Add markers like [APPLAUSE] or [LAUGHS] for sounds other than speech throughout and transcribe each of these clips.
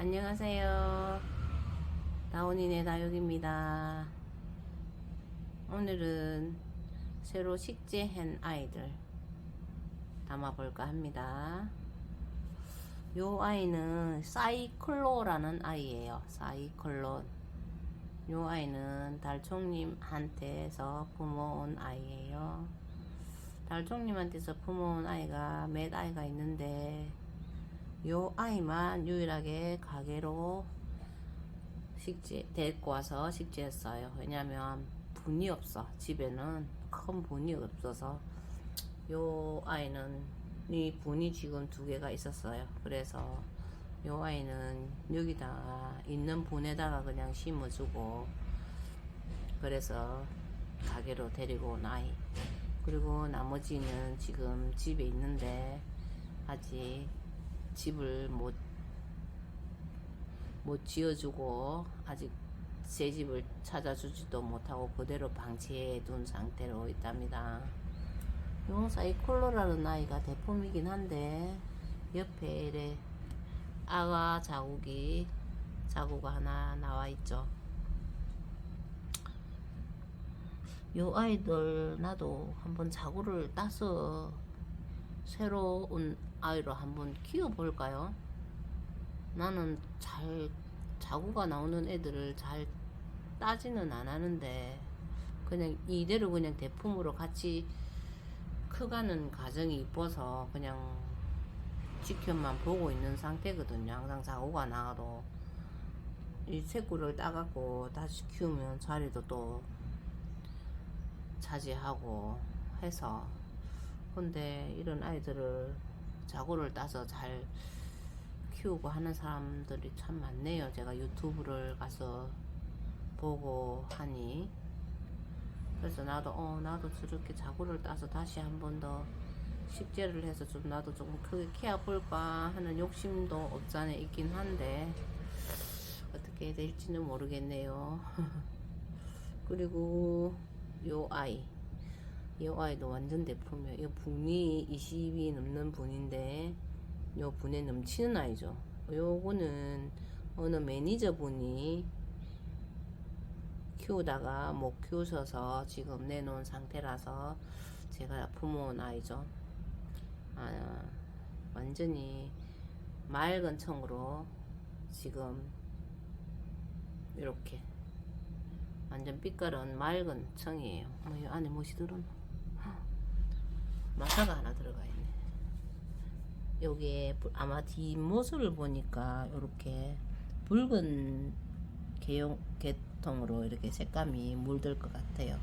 안녕하세요. 다운이네 다육입니다. 오늘은 새로 식재한 아이들 담아볼까 합니다. 요 아이는 사이클로라는 아이예요. 사이클론. 요 아이는 달총님한테서 품어온 아이예요. 달총님한테서 품어온 아이가 몇 아이가 있는데 요 아이만 유일하게 가게로 식재 데리고 와서 식재했어요. 왜냐면 분이 없어. 집에는 큰 분이 없어서 요 아이는 이 분이 지금 두 개가 있었어요. 그래서 요 아이는 여기다가 있는 분에다가 그냥 심어주고 그래서 가게로 데리고 온 아이. 그리고 나머지는 지금 집에 있는데 아직 집을 못, 못 지어주고 아직 새 집을 찾아주지도 못하고 그대로 방치해 둔 상태로 있답니다. 요 사이 콜로라는 아이가 대품이긴 한데 옆에 이래 아가 자국이 자국 하나 나와 있죠. 요 아이들 나도 한번 자구를 따서 새로운 아이로 한번 키워볼까요? 나는 잘 자구가 나오는 애들을 잘 따지는 안 하는데 그냥 이대로 그냥 대품으로 같이 커가는 과정이 이뻐서 그냥 지켜만 보고 있는 상태거든요. 항상 자구가 나와도 이 새꾸를 따갖고 다시 키우면 자리도 또 차지하고 해서 근데 이런 아이들을 자고를 따서 잘 키우고 하는 사람들이 참 많네요. 제가 유튜브를 가서 보고 하니 그래서 나도 어 나도 저렇게 자고를 따서 다시 한 번 더 식재를 해서 좀 나도 조금 크게 키워 볼까 하는 욕심도 없잖아 있긴 한데 어떻게 될지는 모르겠네요. [LAUGHS] 그리고 요 아이 요 아이도 완전 대품이에요. 요 분이 20이 넘는 분인데 요 분에 넘치는 아이죠. 요거는 어느 매니저 분이 키우다가 못 키우셔서 지금 내놓은 상태라서 제가 품어온 아이죠. 아, 완전히 맑은 청으로 지금 이렇게 완전 빛깔은 맑은 청이에요. 뭐, 이 안에 무엇이 들어노? 마사가 하나 들어가 있네. 여기에 부- 아마 뒷모습을 보니까 이렇게 붉은 개용, 개통으로 이렇게 색감이 물들 것 같아요.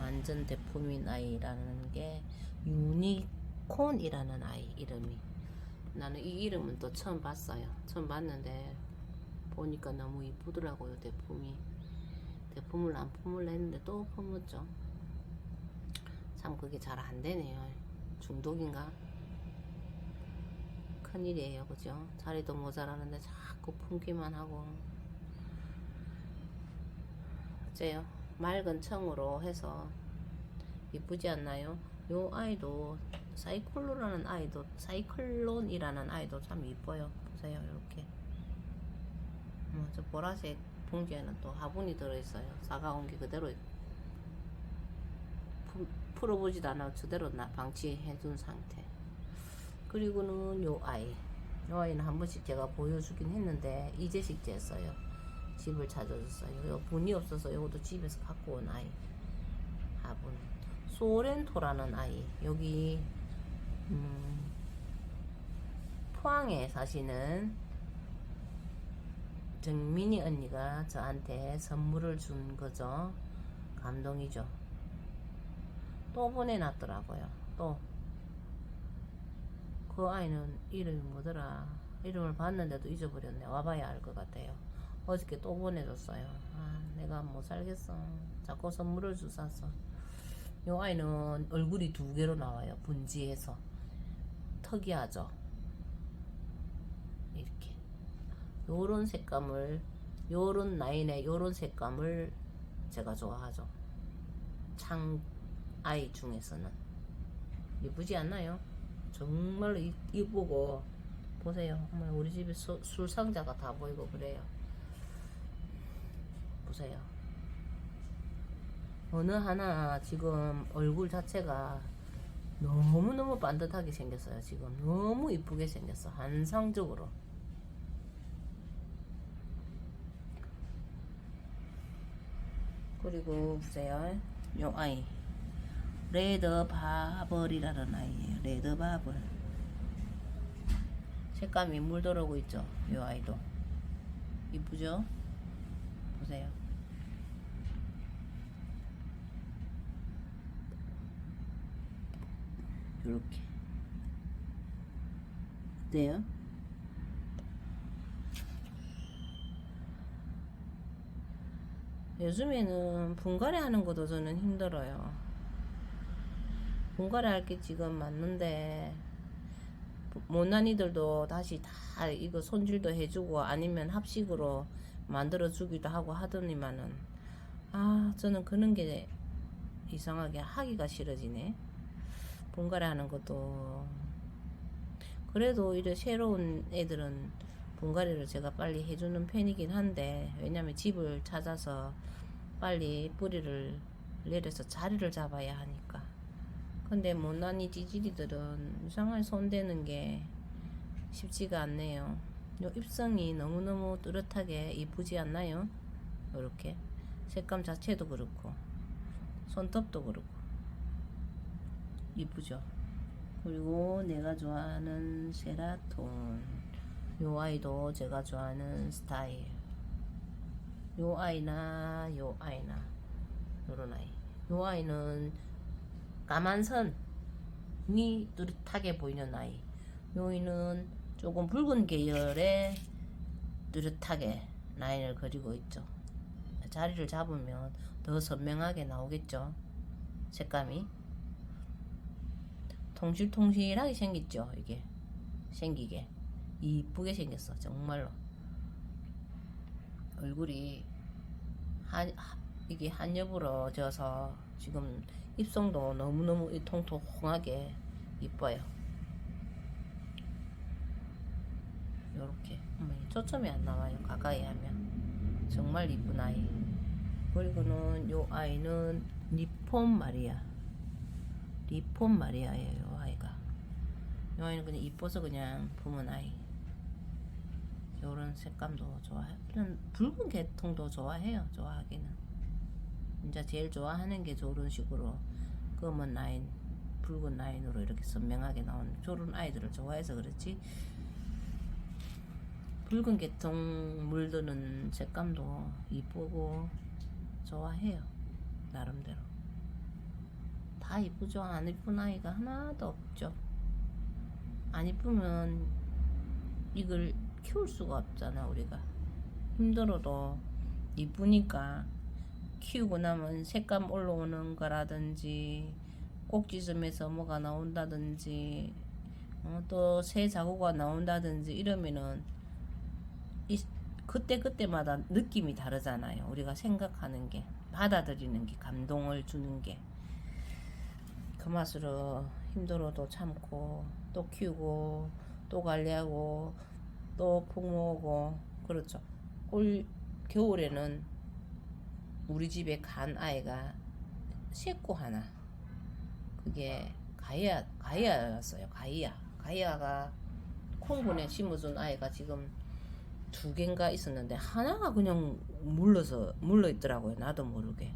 완전 대품인 아이라는 게 유니콘이라는 아이 이름이. 나는 이 이름은 또 처음 봤어요. 처음 봤는데 보니까 너무 이쁘더라고요 대품이. 대품을 안 품을래 했는데 또 품었죠. 참 그게 잘 안 되네요. 중독인가? 큰일이에요, 그죠? 자리도 모자라는데 자꾸 품기만 하고. 어째요? 맑은 청으로 해서 이쁘지 않나요? 요 아이도 사이클로라는 아이도 사이클론이라는 아이도 참 이뻐요. 보세요, 이렇게. 어, 저 보라색 봉지에는 또 화분이 들어있어요. 사과온 게 그대로 푸- 풀어보지도 않아 그대로 나 방치해둔 상태. 그리고는 요 아이. 요 아이는 한 번씩 제가 보여주긴 했는데 이제 식재했어요. 집을 찾아줬어요. 요 분이 없어서 요것도 집에서 갖고 온 아이. 화분. 소렌토라는 아이. 여기 음, 포항에 사시는 정민이 언니가 저한테 선물을 준 거죠. 감동이죠. 또 보내놨더라고요. 또. 그 아이는 이름이 뭐더라. 이름을 봤는데도 잊어버렸네. 와봐야 알 것 같아요. 어저께 또 보내줬어요. 아, 내가 못 살겠어. 자꾸 선물을 주사서. 요 아이는 얼굴이 두 개로 나와요. 분지에서. 특이하죠. 이렇게. 요런 색감을 요런 라인의 요런 색감을 제가 좋아하죠. 창 아이 중에서는 예쁘지 않나요? 정말로 이- 이쁘고 보세요. 우리 집에 수, 술 상자가 다 보이고 그래요. 보세요. 어느 하나 지금 얼굴 자체가 너무너무 반듯하게 생겼어요. 지금 너무 이쁘게 생겼어. 한상적으로. 그리고 보세요. 요 아이. 레드 바벌이라는 아이예요. 레드 바벌. 색감이 물 들어오고 있죠. 요 아이도. 이쁘죠? 보세요. 요렇게. 어때요? 요즘에는 분갈이 하는 것도 저는 힘들어요. 분갈이 할게 지금 맞는데, 못난이들도 다시 다 이거 손질도 해주고 아니면 합식으로 만들어 주기도 하고 하더니만은, 아, 저는 그런 게 이상하게 하기가 싫어지네. 분갈이 하는 것도. 그래도 이래 새로운 애들은 분갈이를 제가 빨리 해주는 편이긴 한데 왜냐면 집을 찾아서 빨리 뿌리를 내려서 자리를 잡아야 하니까 근데 못난이 찌질이들은 이상하게 손대는 게 쉽지가 않네요 요 입성이 너무너무 뚜렷하게 이쁘지 않나요? 이렇게 색감 자체도 그렇고 손톱도 그렇고 이쁘죠 그리고 내가 좋아하는 세라톤 요 아이도 제가 좋아하는 스타일. 요 아이나 요 아이나 요런 아이. 요 아이는 까만 선이 뚜렷하게 보이는 아이. 요 아이는 조금 붉은 계열의 뚜렷하게 라인을 그리고 있죠. 자리를 잡으면 더 선명하게 나오겠죠. 색감이 통실통실하게 생겼죠. 이게 생기게. 이쁘게 생겼어 정말로 얼굴이 한 이게 한여부러져서 지금 입성도 너무너무 이 통통하게 이뻐요. 요렇게. 어머, 초점이 안 나와요. 가까이 하면. 정말 이쁜 아이. 그리고는 요 아이는 리폼 마리아. 리폼 마리아예요 요 아이가. 요 아이는 그냥 이뻐서 그냥 품은 아이. 요런 색감도 좋아해. 그냥 붉은 계통도 좋아해요. 좋아하기는. 이제 제일 좋아하는 게 저런 식으로 검은 라인, 붉은 라인으로 이렇게 선명하게 나온 저런 아이들을 좋아해서 그렇지. 붉은 계통 물드는 색감도 이쁘고 좋아해요. 나름대로. 다 이쁘죠. 안 이쁜 아이가 하나도 없죠. 안 이쁘면 이걸 키울 수가 없잖아 우리가 힘들어도 이쁘니까 키우고 나면 색감 올라오는 거라든지 꼭지점에서 뭐가 나온다든지 어, 또새 자구가 나온다든지 이러면은 이, 그때 그때마다 느낌이 다르잖아요 우리가 생각하는 게 받아들이는 게 감동을 주는 게 그 맛으로 힘들어도 참고 또 키우고 또 관리하고 또 폭모고 그렇죠. 올 겨울에는 우리 집에 간 아이가 식구 하나 그게 가이아 가이아였어요. 가이아 가이아가 콩분에 심어준 아이가 지금 두 개인가 있었는데 하나가 그냥 물러서 물러 있더라고요. 나도 모르게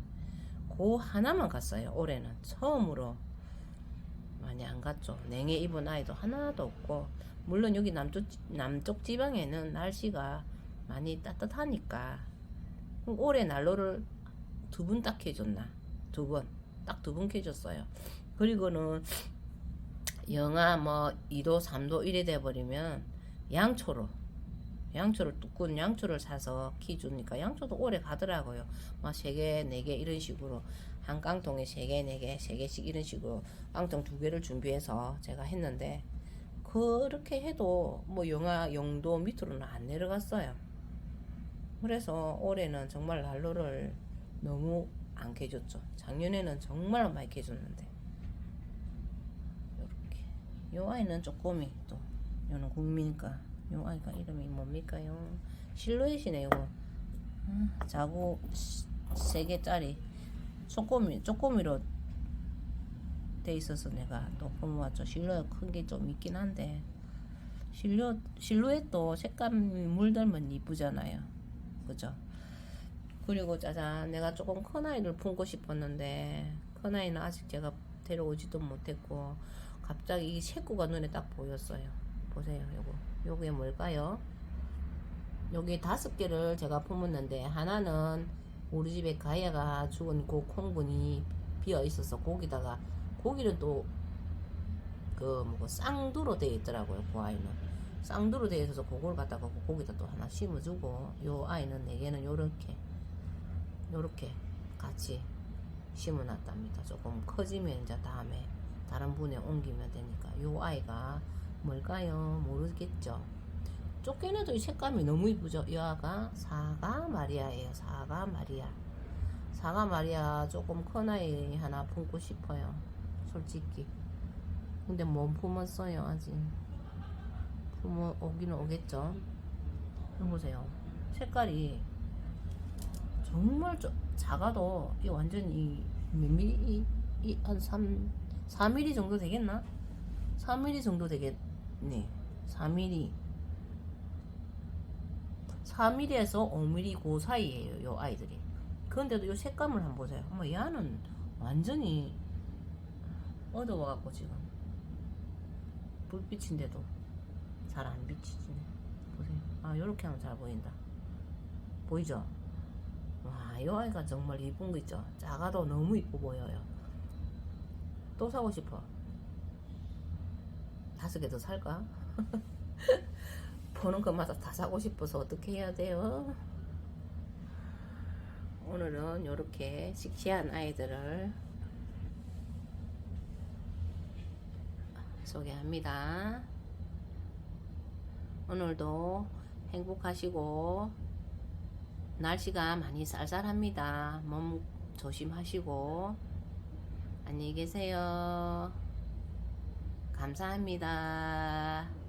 그 하나만 갔어요. 올해는 처음으로 많이 안 갔죠. 냉해 입은 아이도 하나도 없고 물론 여기 남쪽 남쪽 지방에는 날씨가 많이 따뜻하니까 올해 난로를 두분딱 해줬나 두 번 딱두분 해줬어요. 그리고는 영하 뭐 2도 3도 이래 돼 버리면 양초로 양초를 뚜껑 양초를 사서 키 주니까 양초도 오래 가더라고요. 막3 개, 4개 이런 식으로 한 깡통에 3개, 4개, 3개씩 이런 식으로 깡통 두 개를 준비해서 제가 했는데 그렇게 해도 뭐 영하 영도 밑으로는 안 내려갔어요. 그래서 올해는 정말 난로를 너무 안 캐줬죠. 작년에는 정말 많이 캐줬는데. 요렇게. 요 아이는 쪼꼬미 또. 요는 국민가 요 아이가 이름이 뭡니까요 실루엣이네 요거 아, 자고 세 개짜리 쪼꼬미 쪼꼬미로 돼 있어서 내가 또 뽑아왔죠 실루엣 큰게 좀 있긴 한데 실루 실루엣도 색감이 물들면 이쁘잖아요 그죠 그리고 짜잔 내가 조금 큰 아이를 품고 싶었는데 큰 아이는 아직 제가 데려오지도 못했고 갑자기 이 색구가 눈에 딱 보였어요. 보세요 요거. 요게 뭘까요? 여기 다섯 개를 제가 품었는데 하나는 우리 집에 가야가 죽은 그 콩분이 비어 있어서 거기다가 고기는 또 그 뭐고 쌍두로 되어 있더라고요 그 아이는. 쌍두로 되어 있어서 그걸 갖다가 그 고기다 또 하나 심어주고 요 아이는 네 개는 요렇게 요렇게 같이 심어 놨답니다. 조금 커지면 이제 다음에 다른 분에 옮기면 되니까. 요 아이가 뭘까요? 모르겠죠. 쫓겨내도 이 색감이 너무 이쁘죠? 이 아가 사과 마리아예요. 사과 마리아. 사과 마리아 조금 큰 아이 하나 품고 싶어요. 솔직히. 근데 못 품었어요 아직. 품어 오기는 오겠죠? 이거 보세요. 색깔이 정말 저, 작아도 이 완전히 몇 미리 이한 3, 4mm 정도 되겠나? 4mm 정도 되겠네. 4mm 4mm에서 5mm 그 사이에요 요 아이들이. 그런데도 요 색감을 한번 보세요. 어머 얘는 완전히 어두워갖고 지금. 불빛인데도 잘 안 비치지네. 보세요. 아 요렇게 하면 잘 보인다. 보이죠? 와, 이 아이가 정말 이쁜 거 있죠? 작아도 너무 이뻐 보여요. 또 사고 싶어. 다섯 개 더 살까? [LAUGHS] 보는 것마다 다 사고 싶어서 어떻게 해야 돼요? 오늘은 이렇게 씩씩한 아이들을 소개합니다. 오늘도 행복하시고 날씨가 많이 쌀쌀합니다. 몸 조심하시고 안녕히 계세요. 감사합니다.